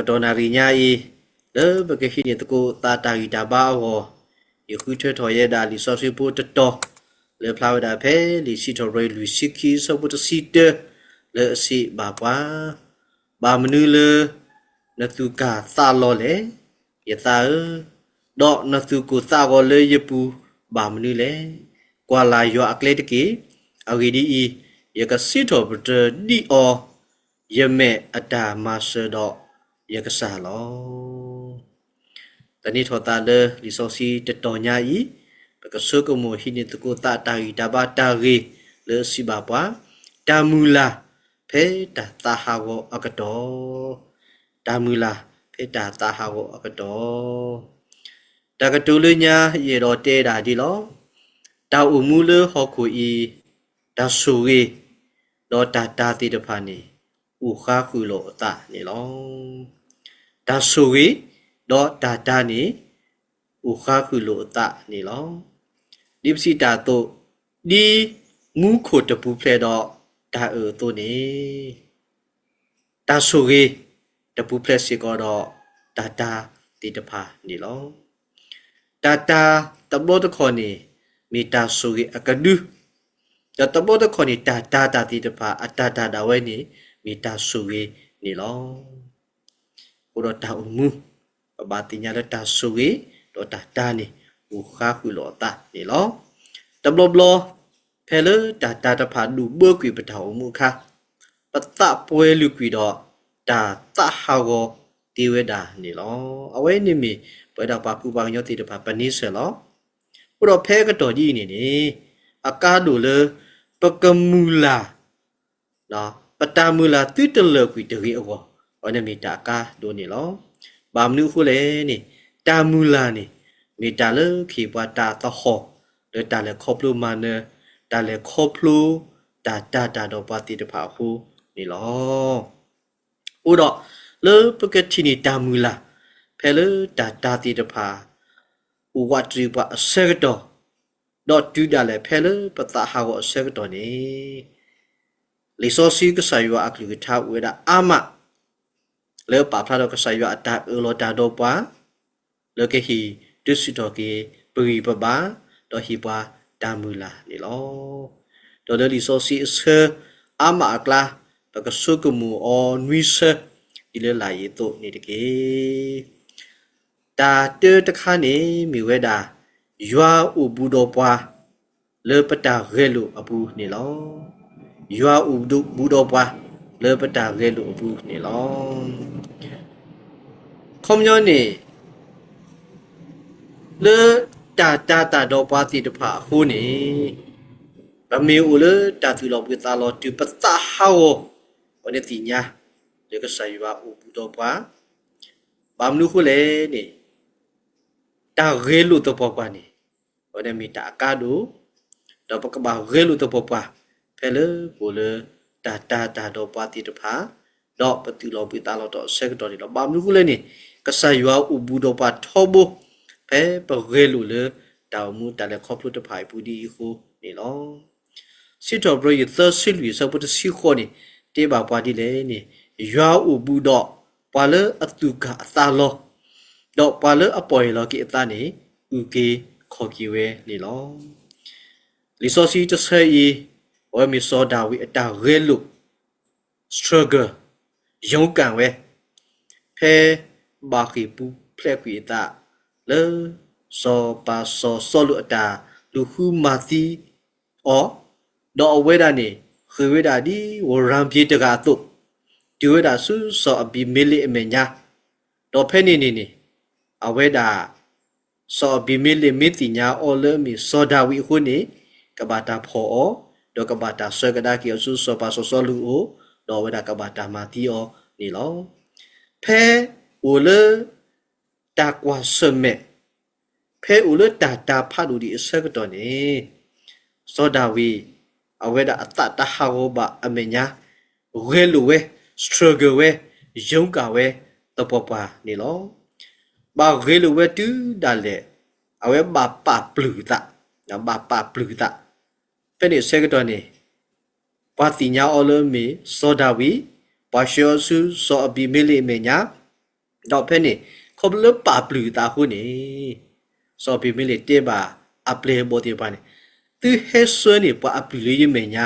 တကတော်နာရီညာဤလေဘကခိနေတကိုတာတာဂီတာဘာဟောယခုထွထော်ရတာလီဆော့စီပိုတတော်လေဖလာဝဒါဖဲလီစီတော်ရေလူစီကီဆောပတစီတလေအစီဘာပွားဘာမနူလေနသူကာသာလောလေယသာတော့နသူကိုသာကောလေယပူဘာမနူလေကွာလာယောအကလေတကီအဂီဒီဤယကစီတော်ပတဒီအောယမေအတာမဆတော့ ယကဆာလောတနိထောတာလေလီဆိုစီတတော်ညာဤပကဆုကမဟိနေတကိုတာတာဂီတဘာတာဂီလေစီဘာပွားတာမူလာဖဲတာတာဟာဝအကတော်တာမူလာဖဲတာတာဟာဝအကတော်တကတူလညာရေတော်တဲတာဒီလောတာအူမူလဟောခုဤဒါဆူရီတော့တာတာတိတဖာနေဥခါခုလောအတနေလော ဒါဆူရီတော့တာတာနေဥခါခုလောအတနေလောဒီပစီတာတော့ဒီငူးခိုတပူဖလေတော့ဒါအ်တော့နေဒါဆူရီတပူဖလက်စီကတော့တာတာတိတဖာနေလောတာတာတဘောတခေါ်နေမီတာဆူရီအကဒူတတဘောတခေါ်နေတာတာတာတိတဖာအတာတာတာဝဲနေမီတာဆူရီနေလော ဟိုတော့တာအမှုဘာတင်ညာတာဆူရီတော့တာတာနေဟိုခါခုလောတာနေလောတဘလဘလဖဲလတာတာတဖာဒူဘကွေပထောင်မှုခါပတပွဲလူကွေတော့တာတဟာကိုတီဝဲတာနေလောအဝဲနေမီပွဲတော့ပါကူပါညောတိတဖာပနိဆယ်လောဟိုတော့ဖဲကတော်ကြီးနေနေအကားတို့လေပကမူလာနော်ပတမူလာတိတလကွေတရီအော ဝနမီတာကာဒိုနေလောဘာမနုခုလေနေတာမူလာနေမီတာလေခေပွားတာတဟောလေတာလေခေါပလူမနေတာလေခေါပလူတာတာတာတော့ပါတိတဖာခုနေလောဥတော့လေပကတိနေတာမူလာဖဲလေတာတာတိတဖာဥဝတ်ရီပွားအစကတော့တော့တူတာလေဖဲလေပတာဟာကိုအစကတော့နေလီဆိုစီကဆာယွာအကလူကထားဝဲတာအာမ လေပါဖလာတော့ကဆာယွာအတာအလောတာတော့ပွားလေကဟီတုစီတော့ကေပရီပပါတော့ဟီပွားတာမူလာနေလောတော့လေလီဆိုစီအစအာမအကလာပကဆုကမူအောနွိဆဒီလေလာရီတော့နေတကေတာတေတခါနေမိဝဲတာယွာဥဘူးတော်ပွားလေပတာရဲလို့အပူနေလောယွာဥဒုဘူးတော်ပွား လေပတာရဲလို့အပူနေလောခုံညောနေလေတာတာတာတော့ပွားတိတဖာဟိုးနေဗမေဦးလေတာသူလောပိတာလောတူပတာဟောဝနေတိညာလေကဆာယွာဥဘူးတော်ပွားဘာမနုခုလေနေတာရဲလို့တော့ပွားပွားနေဝနေမီတာကာဒိုတော့ပကဘာရဲလို့တော့ပွားပွားဖဲလေကိုလေ တာတာတာတော့ပွားတိတဖာတော့ပတိလောပိတာလောတော့ဆက်တော်ဒီလောဘာမနုခုလေနေကဆာယွာဥဘူးတော်ပွားထောဘဖဲပရဲလို့လေတောင်မူတလည်းခေါပလို့တဖိုင်ပူဒီခုနေလောစစ်တော်ဘရရသစစ်လူစပတစီခေါနေတေဘာပွားဒီလေနေရွာဥဘူးတော့ပွာလေအတုကအသာလောတော့ပွာလေအပေါ်လောကိအတာနေဥကေခေါ်ကီဝဲနေလောလီဆိုစီတဆဲဤ ဝဲမီစောဒါဝီအတာရဲလု struggle ရုံးကန်ဝဲဖဲဘာခီပူဖလက်ကွေတာလေစောပါစောစောလူအတာလူခုမာသီအောတော့အဝဲတာနေခေဝဲတာဒီဝရံပြေတကာတုဒီဝဲတာဆူစောအဘီမီလီအမညာတော့ဖဲနေနေနေအဝဲတာစောဘီမီလီမီတိညာအော်လမီစောဒါဝီခုနေကဘာတာဖောအော တော့ကဘာတာဆွဲကဒါကီဆူစောပါစောစောလူအိုတော့ဝဲတာကဘာတာမာတီအောနေလောဖဲဦးလေတာကွာစမဲဖဲဦးလေတာတာဖတ်လူဒီအဆက်ကတော့နေစောဒါဝီအဝဲတာအတတဟာဝဘအမညာရဲလူဝဲ struggle ဝဲယုံကဝဲတပပနေလောဘာရဲလူဝဲတူဒါလေအဝဲဘာပါပလူတာနဘာပါပလူတာ ဖဲနေဆက်ကတော့နေဘာတိညာအော်လမီစောဒါဝီဘာရှောဆူစောအဘီမီလီမညာတော့ဖဲနေခေါပလပါပလူတာခုနေစော်ပီမီလေတေပါအပလေဘောတေပါနေသူဟဲဆွဲနေပွားအပလူလေးရမညာ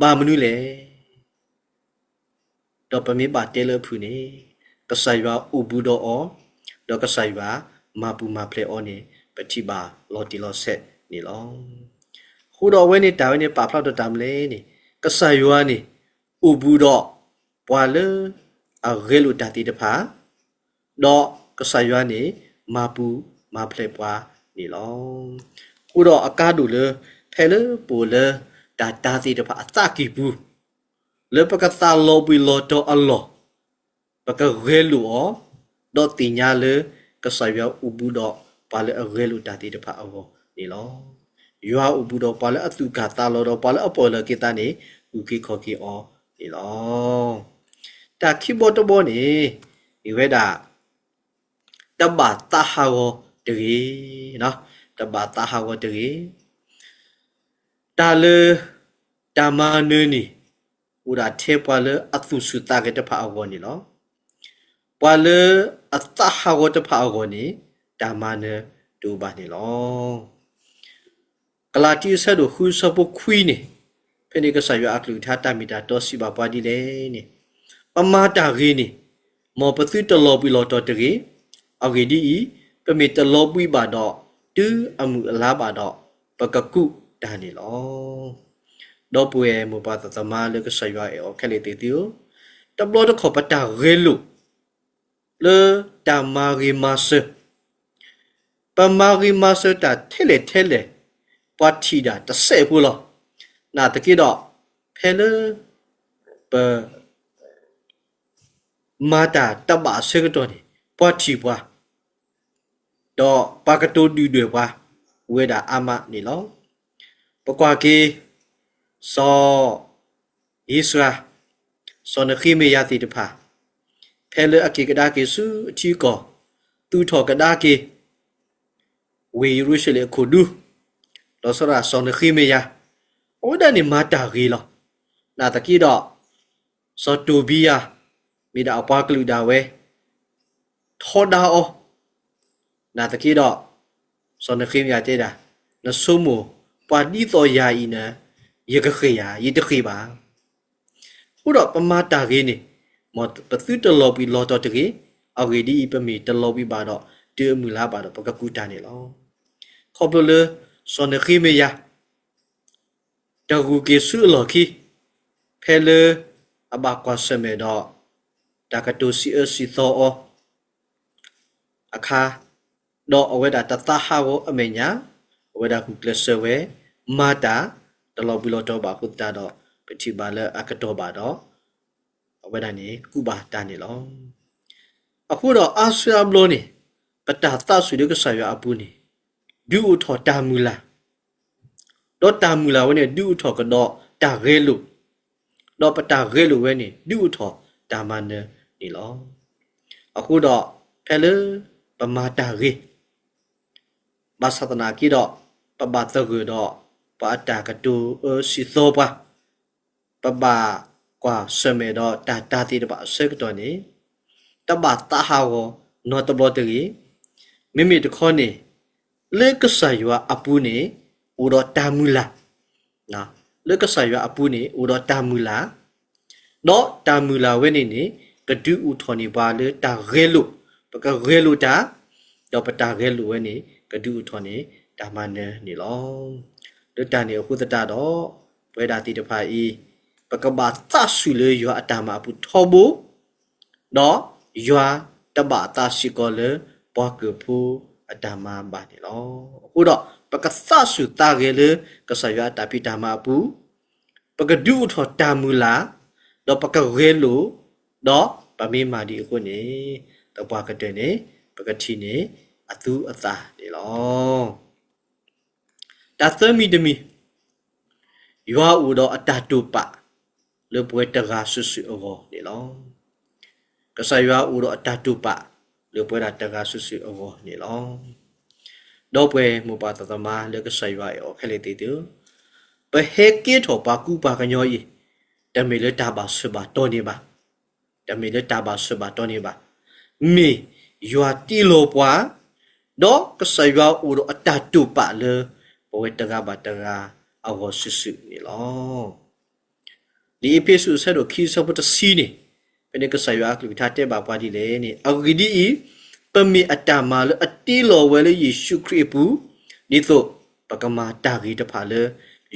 ဘာမနုလေတော့ပမေပါတဲလဖူနေကဆိုင်ပါဥဘူးတော့အောတော့ကဆိုင်ပါမာပူမာဖလေအောနေပတိပါလော်တီလော်ဆက်နေလော ခုတော့ဝဲနေတာဝဲနေပါဖလောက်တော့တမ်လေနေကဆိုင်ရွာနေဥဘူးတော့ပွာလေအရဲလူတတိတဖာတော့ကဆိုင်ရွာနေမာပူမာဖလေပွာနေလောခုတော့အကားတူလေဖဲလေပူလေတာတာစီတဖာအစကီဘူးလေပကသလောဘီလောတော့အလောပကရဲလူအောတော့တင်ညာလေကဆိုင်ရွာဥဘူးတော့ပါလေအရဲလူတတိတဖာအောနေလော ရွာဥဘူးတော့ပါလေအသူကတာလောတော့ပါလေအပေါ်လေကေတာနေဥကိခေါ်ကီအောနေလောတာခိဘောတဘောနေဒီဝဲတာတဘာတာဟာကိုတကြီးနော်တဘာတာဟာကိုတကြီးတာလေတာမနနီဥရာထေပွာလေအသုစုတာကတဖာအောနေလောပွာလေအတဟာကိုတဖာအောနေတာမနဒူပါနေလော ကလာတီဆတ်တို့ခူးစပုခွီးနေဖနေကဆာရအကလူထာတမီတာတော့စီပါပွားဒီလေနေပမာတာရီနေမောပသုတလောပီလောတော်တရီအဂေဒီဤပမေတလောပွီပါတော့တူအမှုအလားပါတော့ပကကုဒါနေလောတော့ပွေမပါတသမလကဆာရအောခက်လေတီတီတဘလောတခေါ်ပတာရဲလို့လေတမာရီမဆပမာရီမဆတာထဲလေထဲလေ ပွားထီတာတဆဲဘူးလောနာတကိတော့ဖဲလေပမာတာတဘာဆေကတော့နေပွားထီပွားတော့ပါကတိုဒူတွေပွားဝေတာအမနေလောပကွာကေစောဣစရာစောနခိမေယတိတဖာဖဲလေအကေကဒါကေစုအချီကောသူထောကဒါကေဝေရုရှလေခုဒူ လောစရာစောနခိမေယဩဒန်နေမာတာကြီးလောနာတကီတော့စောတူဘီယာမိတာအပွားကလူဒါဝဲထောဒါအောနာတကီတော့စောနခိမေယတဲ့တာနဆုမပွာဒီတော်ယာဤနာယကခေယာယတခေပါခုတော့ပမာတာကြီးနေမောပသုတလော်ပီလော်တော်တကြီးအော်ဂေဒီပမီတလော်ပီပါတော့တေမူလာပါတော့ပကကူတာနေလောခေါပလ စောနခိမေယာတကူကေဆုလော်ခီဖဲလေအဘကွာစမေတော့တကတူစီအစီသောအခါတော့အဝဲတာတသဟာကိုအမေညာအဝဲတာကူကလဆဝဲမာတာတလောဘီလောတော့ပါခုတာတော့ပတိပါလအကတော့ပါတော့အဝဲတာနေကုပါတာနေလောအခုတော့အာဆီယံဘလိုနေပတာသဆွေကဆာရအပူနေ ဒူအထောတာမူလာတော့တာမူလာဝဲနေဒူအထောကတော့တာရဲလို့တော့ပတာရဲလို့ဝဲနေဒူအထောတာမန်နေလောအခုတော့ဖဲလေပမာတာရဲဘာသဒနာကီတော့ပဘာတကူတော့ပါတာကတူအစီသောပါပဘာကွာဆမေတော့တာတာတိတပါဆက်တော့နေတဘာတာဟာကိုနော်တဘောတကြီးမိမိတခေါနေ လေကဆာယွာအပူနေဥတော့တာမူလာနော်လေကဆာယွာအပူနေဥတော့တာမူလာတော့တာမူလာဝဲနေနေကဒူဥထော်နေပါလေတာရဲလို့ပကရဲလို့တာတော့ပတာရဲလို့ဝဲနေကဒူဥထော်နေတာမနေနေလောလွတ်တန်နေအခုတတတော့ဘွဲတာတိတဖာဤပကဘာသဆူလေရွာအတမအပူထောဘူတော့ရွာတဘတာရှိကောလေဘွားကဖူ အတမဘာနေလောအခုတော့ပကသဆူတာကေလေကဆရွာတပိတမအပူပကဒူထောတာမူလာတော့ပကရဲလိုတော့ပမေမာဒီအခုနေတော့ဘွားကတဲ့နေပကတိနေအသူအသာနေလောဒါသမီတမီရွာဦးတော့အတတုပလေပွဲတကာဆွဆွအောနေလောကဆရွာဦးတော့အတတုပ လေပွဲတာတကာဆွဆွအောနေလောတော့ပွဲမပါတသမလေကဆရွာအောခလေတီတူဘဟေကေထောပါကူပါကညောဤတမေလေတာပါဆွပါတော်နေပါတမေလေတာပါဆွပါတော်နေပါမေရွာတီလိုပွားတော့ကဆရွာဦးတော့အတတူပါလေဘဝတကဘာတကအဝဆဆုနေလောဒီအပိစုဆက်တော့ခီစပတစီနေ ပနေကဆရွာကလူထားတဲ့ဘာပွားဒီလေနေအဂီဒီပမီအတမာလအတီလိုဝဲလေယေရှုခရစ်ပူဒီသို့ပကမာတာဂီတဖာလေ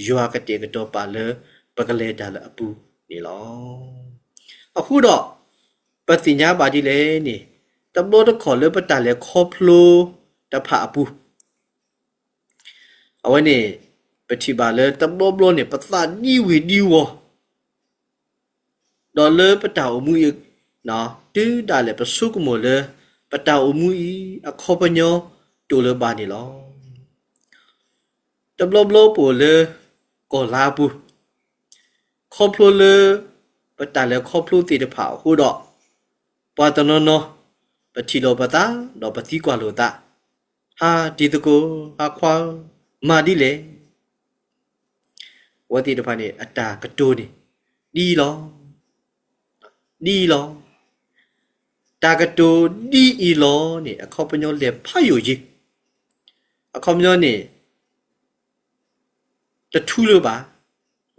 ရွာကတဲ့ကတော့ပါလေပကလေတာလအပူနေလောအခုတော့ပတိညာပါဒီလေနေတဘောတခေါ်လေပတလေခေါဖလိုတဖာအပူအဝနေပတိပါလေတဘောဘလိုနေပသနီဝီဒီဝ ဒေါ်လေပတာအမှုရနော်တူးတာလေပစုကမိုလေပတာအမှုဤအခေါ်ပညောတူလေပါနေလောတဘလဘလပိုလေကိုလာပူခေါဖလိုလေပတာလေခေါဖလိုတီတဖာဟိုတော့ပါတနောနောပတိလောပတာတော့ပတိကွာလို့တာဟာဒီတကိုဟာခွာမာဒီလေဝတိတဖာနေအတာကတိုးနေဒီလော ဒီလောတာကတိုဒီအီလောနေအခေါပညောလေဖတ်ယူကြီးအခေါပညောနေတထူးလို့ပါ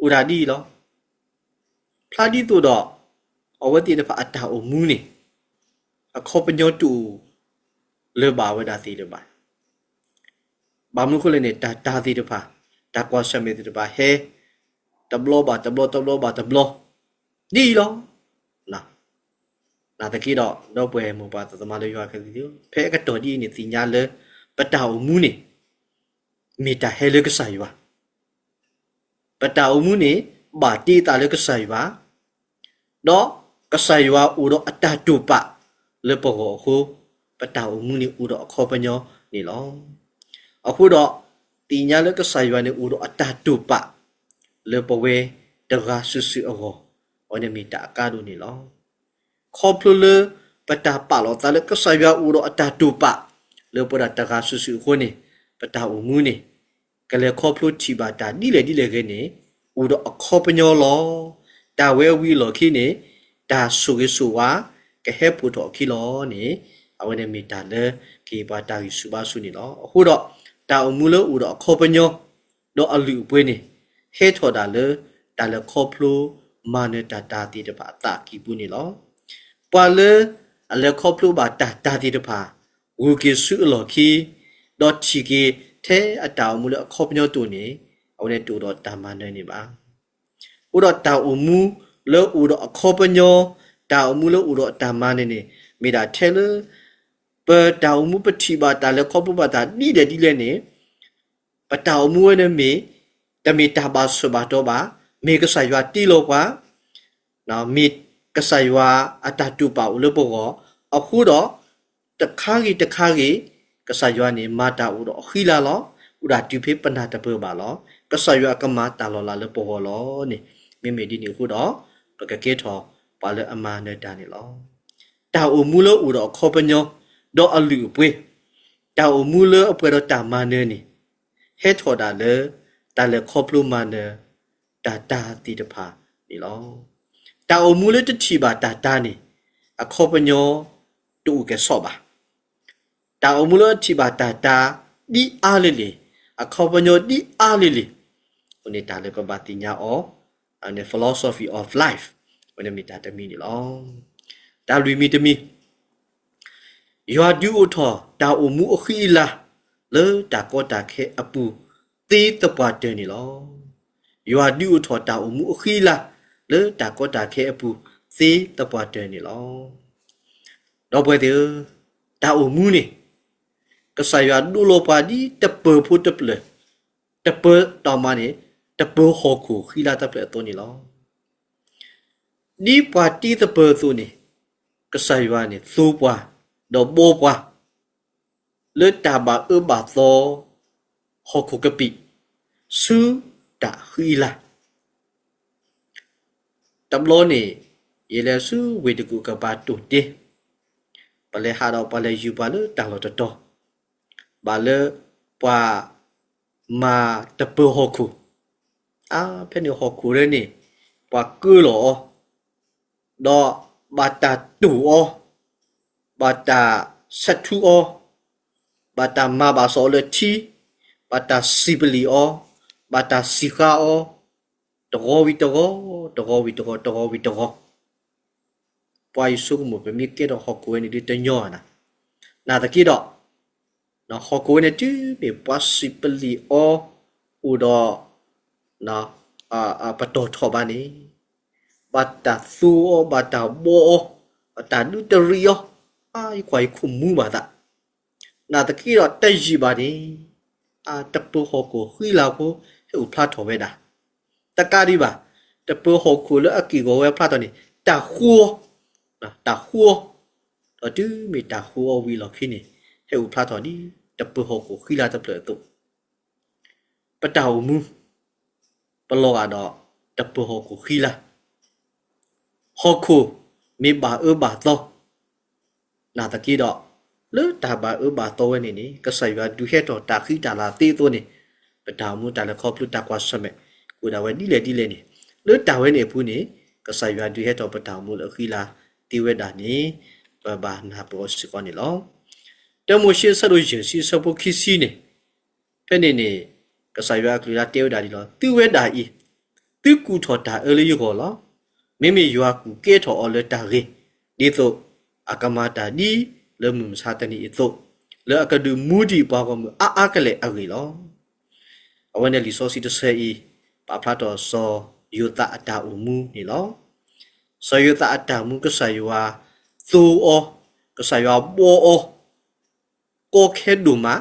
ဥရာဒီလောဖလာဒီတို့တော့အဝတိတဖာအတာအမူးနေအခေါပညောတူလေပါဝဒစီလေပါဘာမလို့ခလည်းနေတာတာစီတဖာတာကွာရှမေတဖာဟဲတဘလောပါတဘလောတဘလောပါတဘလောဒီလောလာ လာတကိတော့တော့ပွဲမပါသမားလေးရွာခဲ့သည်ဖဲကတော်ဒီနေတင်ညာလေပတောင်မူးနေမေတာဟဲလေကဆိုင်ပါပတောင်မူးနေဘာတီတာလေကဆိုင်ပါတော့ကဆိုင်ဝါဦးတော့အတတူပလေပေါ်ကိုခုပတောင်မူးနေဦးတော့အခေါ်ပညောနေလောအခုတော့တင်ညာလေကဆိုင်ဝါနေဦးတော့အတတူပလေပေါ်ဝဲတရာဆူဆူအောဝနမီတာကာဒူနေလော ခေါပလလပတာပါလောတလကဆာယဦးတော့အတတူပလေပရတရာဆူဆူခုနေပတာဦးမူနေကလေခေါပလချီပါတာဒီလေဒီလေကနေဦးတော့အခေါပညောလောတာဝဲဝီလောခိနေတာဆူကေဆူဝါကဟဲပူတော့ခိလောနေအဝနေမီတာလေကေပါတာယူဆူပါဆူနေလောအခုတော့တာအမူလို့ဦးတော့အခေါပညောတော့အလူပွေးနေဟဲထော်တာလေတာလေခေါပလိုမာနတာတာတိတပါတာကီပူနေလော ပွာလေအလေခေါပလိုပါတာတာတိတပါဝူကေဆုလော်ခီဒေါ်ချီကေထဲအတောင်မူလခေါပညောတူနေအဝနဲ့တူတော့တာမန်နေနေပါဥတော့တာအမူလောဥတော့အခေါပညောတာအမူလောဥတော့တာမန်နေနေမိတာထဲလပတာအမူပတိပါတာလေခေါပပါတာဒီတဲ့ဒီလဲနေပတာအမူနဲ့မေတမီတာပါဆဘာတော့ပါမေကဆာယွာတီလောကွာနော်မီ ကဆာယွာအတတူပါဦးလို့ပေါ့ကောအခုတော့တခါကြီးတခါကြီးကဆာယွာနေမာတာဦးတော့ခီလာလောဥဒါတူဖေးပနာတပပါလောကဆာယွာကမာတာလောလာလို့ပေါ့ကောလောနေမိမိဒီနေခုတော့ပကကေထောပါလအမနဲ့တာနေလောတာအမူလို့ဦးတော့ခေါပညောတော့အလူပွေးတာအမူလို့အပွဲတော့တာမနေနေဟဲထော်တာလေတာလေခေါပလူမနေတာတာတီတဖာဒီလော တာအမူလေတချီပါတာတာနေအခေါပညောတူကဲဆော့ပါတာအမူလေချီပါတာတာဒီအားလေလေအခေါပညောဒီအားလေလေဟိုနေတာလေပပတိညာအောအနေ philosophy of life ဝနမီတာတမီဒီလောတာလူမီတမီယောဒူအထောတာအမူအခီလာလေတာကောတာခဲအပူတေးတပွားတယ်နီလောယောဒူအထောတာအမူအခီလာ လေတာကောတာခဲအပူသေးတပွားတယ်နီလောတော့ပွဲတယ်တာအမူနေကဆာယဒူလိုပါဒီတပဖုတပလတပတော်မနေတပဟောခုခီလာတပလတော့နီလောဒီပါတီတပသူနေကဆာယနေသိုးပွားတော့ဘောပွားလေတာဘာအဘာသောဟောခုကပိဆူတာခီလာ တဘလောနေယေလဆူဝေတကူကပါတုတေပလေဟာတော့ပလေယူပါလို့တန်လို့တော့ဘာလေပွာမာတပဟောခုအာဖဲနေဟောခုရနေပွာကူလောတော့ဘာတာတူအောဘာတာဆက်ထူအောဘာတာမဘာစောလတီဘာတာစီပလီအောဘာတာစီခါအော တကောဝီတကောတကောဝီတကောတကောဝီတကောပွားဆုမပမိကေတော့ဟောကွေးနေတညောနာနာတကိတော့နော်ဟောကွေးနေတူပေပွားစီပလီအောဥတော့နော်အာအပတော်ထောပါနေဘာတာသူအောဘာတာဘောဘာတာဒူတရီယောအာခွိုင်ခုမူပါတာနာတကိတော့တက်ရှိပါနေအာတပူဟောကိုခွီလာကိုဟဲ့ဖလာထော်ပဲတာ တကားဒီပါတပူဟောကိုလအကီကိုဝဲဖလာတော်နေတာခုနာတာခုတော့တူမီတာခုဝီလောခိနေဟဲ့ဖလာတော်ဒီတပူဟောကိုခွီလာတပလတော့ပတောက်မူပလောကတော့တပူဟောကိုခွီလာဟောခုမိဘာအဘာတော့နာတကီတော့လေတာဘာအဘာတော့ဝနေနေကဆာရွာဒူဟက်တော့တာခိတာလာတေးတော့နေပတောက်မူတာလခေါပလူတာကွာဆမဲ ကိုဒါဝဲဒီလေဒီလေနေလေတာဝဲနေဖူးနေကဆာရွာဒူဟက်တော့ပတောက်မူလခိလာတီဝဲတာနေဘဘာနာပေါ်စကောနေလောတမိုရှိဆလို့ရင်စီဆပုခိစီနေဖဲနေနေကဆာရွာကလူလာတေဝတာဒီလောတီဝဲတာဤတီကူထော်တာအဲလေးရောလောမိမိရွာကူကဲထော်အော်လက်တာရေဒီသို့အကမတာဒီလေမှုစာတနီသို့လေအကဒူမူဒီပါကမအာအာကလေအဂီလောအဝနေလီဆိုစီတဆေဤ ပါဖလာတော်စောယူတာအတာအမှုနေလောစောယူတာအတာမှုကဆာရွာသိုအောကဆာရွာဘောအောကိုခဲဒူမာ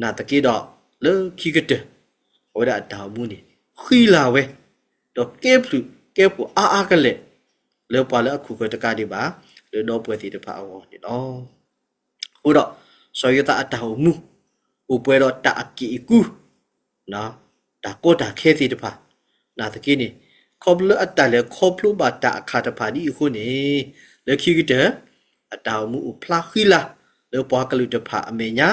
နာတကိတော့လေခိကတဲ့ဝဒအတာမှုနေခီလာဝဲတော့ကဲဖလူကဲပူအာအာကလေလေပါလေအခုကတကဒီပါလေတော့ပွဲတီတဖာအောနေတော့ဟိုတော့စောရတာအတာမူဥပွဲတော့တာအကီကူနော် ဒါကိုတာခဲစီတဖာနာတကိနေခေါပလအတလေခေါပလဘတာအခါတဖာဒီခုနေလေခိကတဲ့အတာမူဖလာခီလာလေပွားကလူတဖာအမေညာ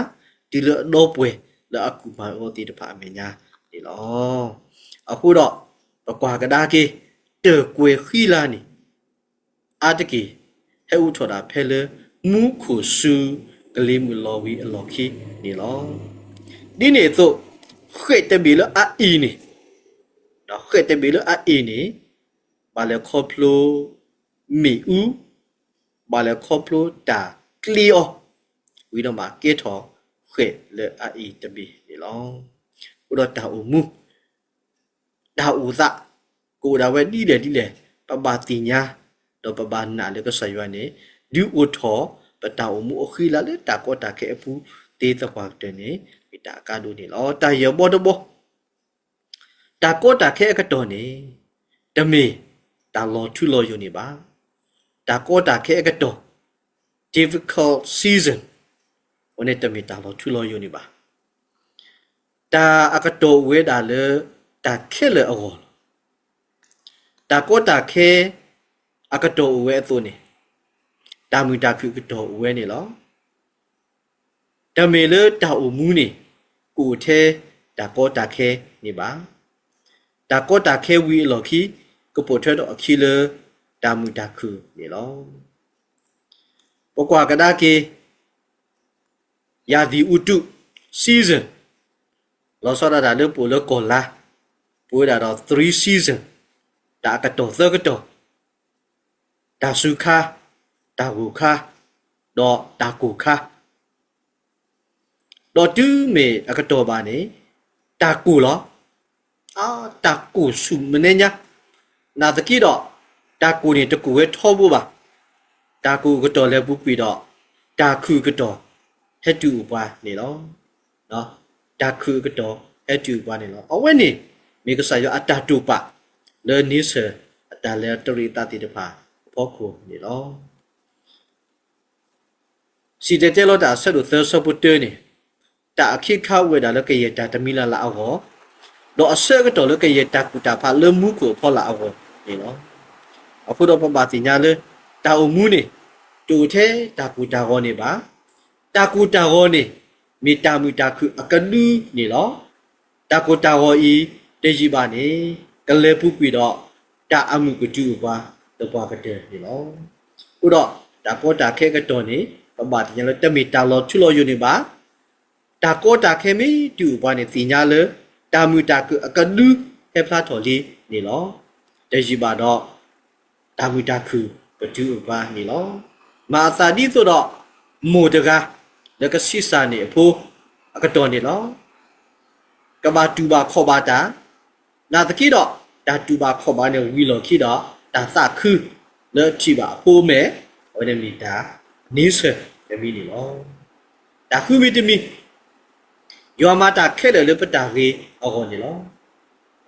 ဒီလေတော့ပွဲလေအခုမဟောတီတဖာအမေညာဒီလောအခုတော့ဘကွာကဒါကေတေကွေခီလာနီအာတကေဟဲဥထော်တာဖဲလေမူခုစုကလေးမူလော်ဝီအလော်ခီနီလောဒီနေသို့ခေတ ဘီလအာအီနီတော့ခေတဘီလအာအီနီဘာလေခေါပလိုမီဦးဘာလေခေါပလိုတာကလီအောဝီတော့မှာကေထော်ခေလေအာအီတဘီနီလောဥတော့တာဦးမူတာဦးသာကိုဒါဝဲဒီလေဒီလေပပတင်ညာတော့ပပနာလေကဆရွာနေဒီဥထောပတာအ မှုအခီလာလေတာကောတာခဲအပူတေးတကွာတဲ့နေမိတာကာဒိုနေလောတာရဘောတဘောတာကောတာခဲကတော်နေတမေတာလောထူလောယူနေပါတာကောတာခဲကတော် difficult season ဝနေတမေတာလောထူလောယူနေပါတာအကတော်ဝဲတာလေတာခဲလေအောတာကောတာခဲအကတော်ဝဲအသွနေတာမူတာခုကတော်ဝဲနေလောတမေလေတာအမူနေ ကိုထဲတာကောတာခဲနေပါတာကောတာခဲဝီလော်ခီကပိုထတော့အခီလေတာမူတာခုနေလောပကွာကဒါကေယာဒီဥတု season လောစောရတာလေပိုလကောလာပိုဒါတော့3 season ဒါကတော့သကတော့ဒါစုခါဒါဟုခါတော့ဒါကိုခါ တော့တူးမေအကတော့ပါနေဒါကူလောအာဒါကူစုမနေညာနာတကိတော့ဒါကူနေတကူဝဲထောဖို့ပါဒါကူကတော့လည်းပူပြီးတော့ဒါခုကတော့ဟက်တူပွားနေလောနော်ဒါခုကတော့ဟက်တူပွားနေလောအဝဲနေမိကဆာရအတာတူပါလေနိစအတလေတရီတတိတဖာဖောခုနေလောစီတတဲလို့တာဆက်လို့သဆပုတဲနေ တာခိခဝေတာလကရတာတမီလာလာအောတော့အစက်ကတော့လကရတာကူတာဖာလမှုကိုဖောလာအောနေလောအခုတော့ပပတိညာလေတာအမှုနေတူသေးတာကူတာဟောနေပါတာကူတာဟောနေမေတ္တာမူတာခုအကလူနေလောတာကူတာဟောဤတေရှိပါနေကလေပုကွေတော့တာအမှုကတူပါတပွားကတဲ့ဒီလောဥတော့တာကောတာခဲကတော့နေပပတင်လတမီတာလောချူလောယူနေပါ တာကောတာခဲမီတူဘာနေတင်ညာလတာမူတာကအကလူဟေဖလာတော်လီနေလောတရှိပါတော့တာမူတာခုဘဒူဘာနေလောမာသာဒီဆိုတော့မိုတကားလကစီစာနေအဖိုးအကတော်နေလောကဘာတူပါခေါ်ပါတာနာတကိတော့ဒါတူပါခေါ်ပါနေဝီလောခိတော့ဒါစခုလေချိပါအဖိုးမဲဝဒမီတာနီးဆယ်တမီနေလောဒါခုမီတမီ ယောမတာခဲတယ်လေပတာကြီးအခေါ်နေလော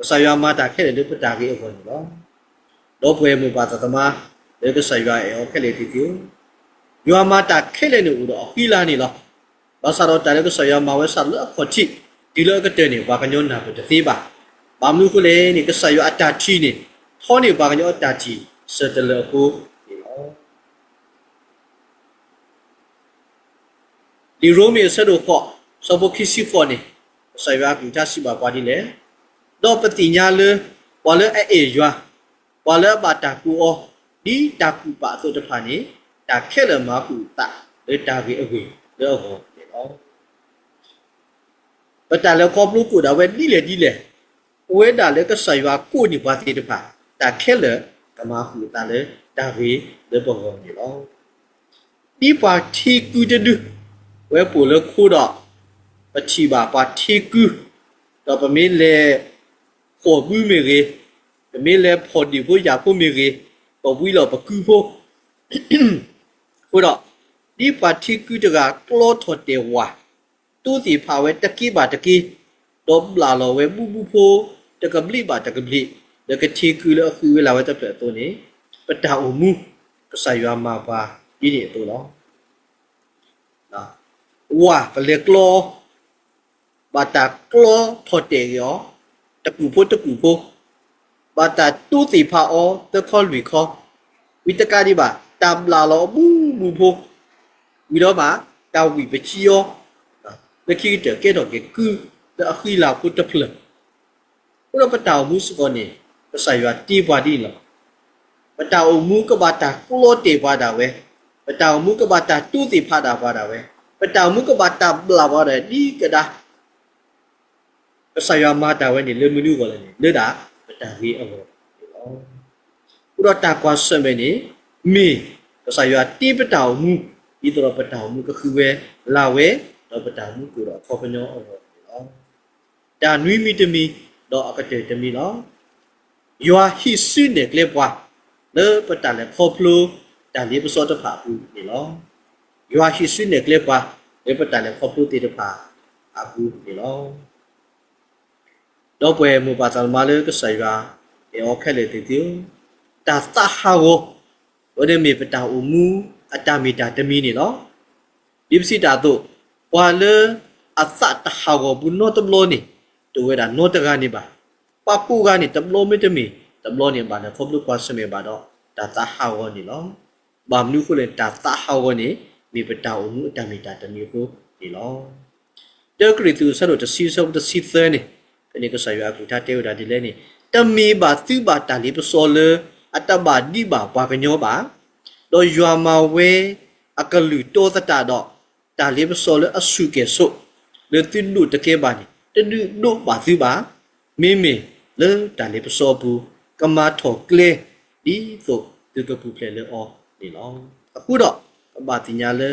ဆာယောမတာခဲတယ်လေပတာကြီးအခေါ်နေလောတော့ပွဲမူပါသမားလေကဆာယောအေခဲလေတီတီယောမတာခဲလေနေဦးတော့ခီလာနေလောဘာသာတော့တာလေကဆာယောမဝဲဆာလအခေါ်ချိဒီလိုကတဲ့နေဘာကညောနာပတသေးပါဘာမလို့ခလေနေကဆာယောအတာချီနေခေါနေဘာကညောအတာချီစတလကိုဒီလောဒီရိုမီဆဒိုဖော့ စဘခိစီဖော့နေဆိုင်ဝါကူချစီပါပါဒီလေတော့ပတိညာလေဝါလေအေအေယွာဝါလေဘာတာကူအောဒီတာကူပါဆိုတဖာနေတာခဲလမကူတာလေတာကြီးအဝေလေဟောဒီတော့ပတာလေကောပလူကူဒါဝဲဒီလေဒီလေဝဲတာလေကဆိုင်ဝါကိုညပါတိတဖာတာခဲလေကမာကူတာလေတာကြီးလေဘောဒီတော့ဒီပါတီကူတဒူဝဲပူလခုတော့ ပချီပါပါတီကူတော့ပမေလေခေါ်ဘူးမေရေပမေလေဖော်ဒီဖို့ရဖို့မေရေပေါ်ဘူးလောပကူဖို့ခုတော့ဒီပါတီကူတကကလောထော်တေဝါတူစီဖာဝဲတကိပါတကိတော့လာလောဝဲဘူးဘူးဖို့တကပလိပါတကပလိတကတီကူလောခုဝဲလာဝဲတပြတ်တော့နေပတာအမှုကဆာယွာမှာပါဒီနေတော့နော် wah pele klo bata klo thote yo taku po taku po bata tu ti pha o te kho lwi kho wi ta ka di ba tam la lo bu bu po wi do ba ta wi pe chi yo le ki te ke do ke ku ta a khi la pu ta phle ko lo pa ta mu su ko ni pa sa yo ti bwa di lo pa ta mu ka ba ta klo te bwa da we pa ta mu ka ba ta tu ti pha da bwa da we ပတောင်မှုကဘာတာဘလာဘာတဲ့ဒီကဒါဆာယမာတာဝဲနေလေမနုကိုလည်းလေဒါပတာကြီးအောဥရတာကွာဆမေနေမီဆာယတိပတောင်မှုဒီ တော့ပတောင်မှုကခုပဲလာဝဲတော့ပတောင်မှုကိုတော့ခေါ်ပညောအောနော်ဒါနွိမီတမီတော့အကတဲ့တမီနော်ယွာဟိစွနေကလေပွားလေပတာလေခေါ်ဖလိုဒါလေးပစောတဖာဘူးနေနော် yua hi su ne kle pa le pa ta le kho pu ti de pa a bu ni lo do pwe mu pa sal ma le ka sa yua e o khe le ti ti ta sa ha go o de me pa ta u mu a ta mi ta de mi ni lo di si ta to wa le a sa ta ha go bu no tam lo ni to we da no ta ga ni ba pa ku ga ni tam lo me de mi tam lo ni ba ne kho lu kwa se me ba do ta sa ha go ni lo ba mu khu le ta sa ha go ni မိပတောင်းမှုအတမီတာတမျိုးကိုဒီလောတကရီသူဆရတစီဆုံတစီသနေ တနေ့ကဆရာကူတာတေဝတာဒီလဲနေတမီပါသူပါတာလီပစောလအတဘာဒီပါဘာကညောပါတော့ယွာမဝဲအကလူတောသတာတော့တာလီပစောလအဆုကေဆုလေတင်လူတကဲပါနေတနုဒုပါသူပါမင်းမင်းလေတာလီပစောဘူးကမာထောကလေဒီသို့သူကပူဖလေလေအော်ဒီလောအခုတော့ဘာတင်ညာလဲ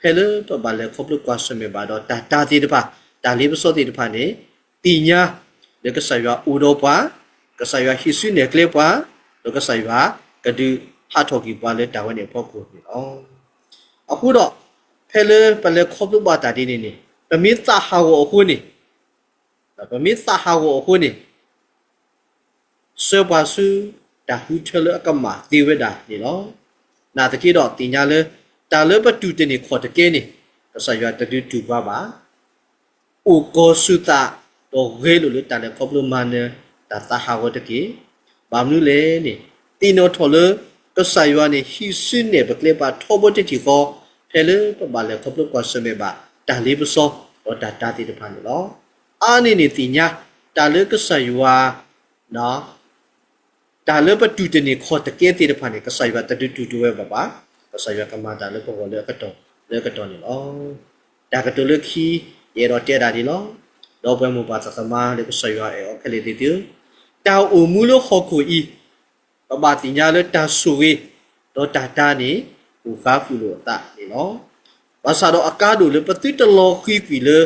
ဖဲလဲပဘာလဲခေါပလကွာဆမေဘာတော့တာတာတီတပါတာလေးပစောတီတပါနေ တင်ညာလေကဆာယဥရောပါကဆာယဟိဆွနေကလေပါလောကဆာယကဒူဟာထော်ကီပါလဲတာဝနေဖို့ကိုပြီအော်အခုတော့ဖဲလဲပလဲခေါပလဘာတာတီနေနေပမစ်စာဟာကိုအခုနေပမစ်စာဟာကိုအခုနေစေပါစုတာဟူထလအကမဒီဝဒါနေလောနာတကိတော့တင်ညာလဲ တာလပတူတနေခေါ်တကဲနေဆာရတတူတူပါပါအိုကိုစုတာတော့ဂဲလို့လေတာလေကောပလမန်တာတာဟာဝတကေဘာမလို့လဲနေတီနိုထော်လကဆာယွာနေဟီစင်းနေပကလေပါထောဘတတီကိုဖဲလေပဘာလေကောပလကွာစမေပါတာလေးပစောတော့တာတာတီတဖန်လောအာနေနေတီညာတာလေကဆာယွာနော်တာလေပတူတနေခေါ်တကဲတီတဖန်နေကဆာယွာတတူတူတူပဲပါပါ sa ya kamata le ko le ka to လေကတော်နေလောဒါကတော်လခီရေတော့တဲ့တာဒီလော တော့ပွဲမပါသသမားလေကဆွေရအဲခလေတီတီတောက်အမူလို့ခေါ်ကိုဤပပတိညာလေတာဆူဝေတော့တာတာနေဟူဖာဖူလို့တာနေလောဘာသာတော့အကားတို့လေပတိတလောခီကွီလေ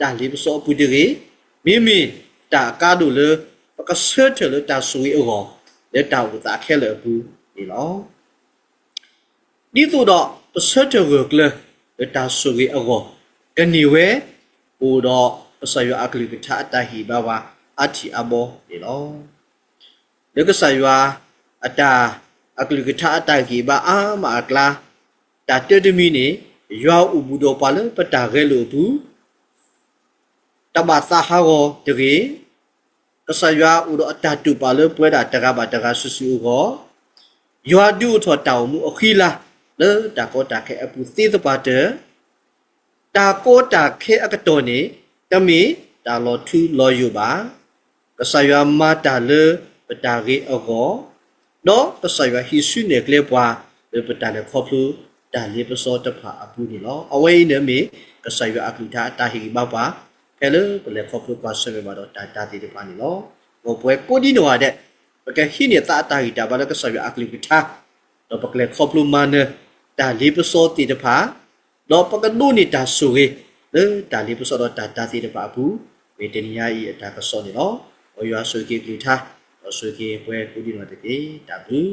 တာလေးပစောပူတရေမိမိတာအကားတို့လေပကဆွတ်တယ်လေတာဆူဝေအောလေတာဝတာခဲလေဘူးနေလောဒီတော့ပစတ်တဝကလတာဆူရီအကောကနီဝဲဟိုတော့ ပစယအကလိကထအတဟိဘဝအတိအဘောဒီလောလကဆယအတာအကလိကထအတဟိဘအာမအကလာတာတတမီနေရွာဥဘူးတော့ပါလပတာခဲလို့ဘူးတဘာသာဟာကိုတကေကဆယဥတော့အတတူပါလပွဲတာတကဘာတကဆူဆူကိုရွာဒူထောတောင်မှုအခီလာလေတာကိုတာခဲအပူသေးတပါတဲ့တာကိုတာခဲအကတော်နေ တမီတာလောထူလောယူပါကဆယမာတာလေပတာရီအကောတော့ကဆယဟိဆုနေကလေပွားလေပတာလေခေါပလူတာလေပစောတဖာအပူနေလောအဝဲနေမီကဆယအကလိတာတာဟိဘပါဖဲလေပလေခေါပလူပါဆွေမတော့တာတာတိတပါနေလောဘောပွဲကိုဒီနောတဲ့ပကဟိနေတာတာဟိတာဘာလကဆယအကလိတာတော့ပကလေခေါပလူမန်တာလေပစောတိတဖာတော့ပကနုနေတာဆူရေ လေတာလေပစောတော့တာတာတိတပါဘူးဝေတနီယာဤအတာကစောနေလောအရွာဆွေကေကလိတာဆွေကေပွဲကိုဒီနောတဲ့တာဘူး